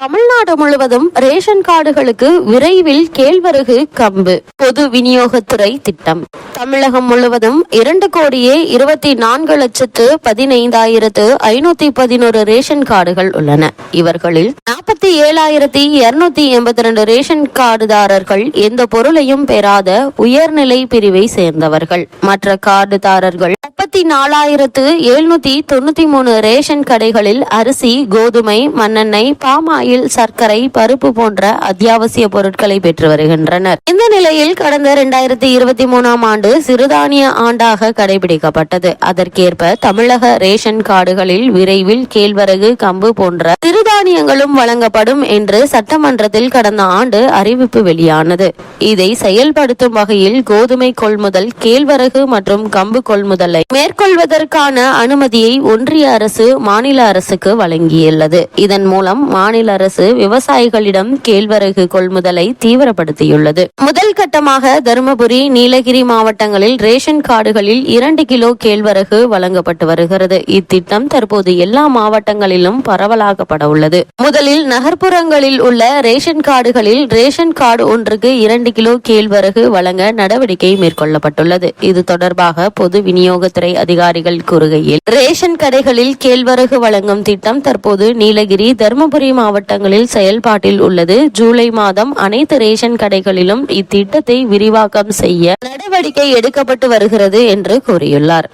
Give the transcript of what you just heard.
தமிழ்நாடு முழுவதும் ரேஷன் கார்டுகளுக்கு விரைவில் கேழ்வரகு கம்பு. பொது விநியோகத்துறை திட்டம். தமிழகம் முழுவதும் இரண்டு கோடியே இருபத்தி நான்கு லட்சத்து பதினைந்தாயிரத்து ஐநூத்தி பதினோரு ரேஷன் கார்டுகள் உள்ளன. இவர்களில் நாற்பத்தி ஏழாயிரத்தி இருநூத்தி எண்பத்தி ரெண்டு ரேஷன் கார்டுதாரர்கள் எந்த பொருளையும் பெறாத உயர்நிலை பிரிவை சேர்ந்தவர்கள். மற்ற கார்டுதாரர்கள் இருபத்தி நாலாயிரத்து எழுநூத்தி தொண்ணூத்தி மூணு ரேஷன் கடைகளில் அரிசி கோதுமை மண்ணெண்ணெய் பாமாயில் சர்க்கரை பருப்பு போன்ற அத்தியாவசிய பொருட்களை பெற்று வருகின்றனர். இந்த நிலையில் கடந்த இரண்டாயிரத்தி இருபத்தி மூணாம் ஆண்டு சிறுதானிய ஆண்டாக கடைபிடிக்கப்பட்டது. அதற்கேற்ப தமிழக ரேஷன் கார்டுகளில் விரைவில் கேழ்வரகு கம்பு போன்ற சிறுதானியங்களும் வழங்கப்படும் என்று சட்டமன்றத்தில் கடந்த ஆண்டு அறிவிப்பு வெளியானது. இதை செயல்படுத்தும் வகையில் கோதுமை கொள்முதல் கேழ்வரகு மற்றும் கம்பு கொள்முதலை மேற்கொள்வதற்கான அனுமதியை ஒன்றிய அரசு மாநில அரசுக்கு வழங்கியுள்ளது. இதன் மூலம் மாநில அரசு விவசாயிகளிடம் கேழ்வரகு கொள்முதலை தீவிரப்படுத்தியுள்ளது. முதல் கட்டமாக தருமபுரி நீலகிரி மாவட்டங்களில் ரேஷன் கார்டுகளில் இரண்டு கிலோ கேழ்வரகு வழங்கப்பட்டு வருகிறது. இத்திட்டம் தற்போது எல்லா மாவட்டங்களிலும் பரவலாக்கப்பட உள்ளது. முதலில் நகர்ப்புறங்களில் உள்ள ரேஷன் கார்டுகளில் ரேஷன் கார்டு ஒன்றுக்கு இரண்டு கிலோ கேழ்வரகு வழங்க நடவடிக்கை மேற்கொள்ளப்பட்டுள்ளது. இது தொடர்பாக பொது விநியோகத்துறை அதிகாரிகள் கூறுகையில் ரேஷன் கடைகளில் கேழ்வரகு வழங்கும் திட்டம் தற்போது நீலகிரி தருமபுரி மாவட்டங்களில் செயல்பாட்டில் உள்ளது. ஜூலை மாதம் அனைத்து ரேஷன் கடைகளிலும் இத்திட்டத்தை விரிவாக்கம் செய்ய நடவடிக்கை எடுக்கப்பட்டு வருகிறது என்று கூறியுள்ளார்.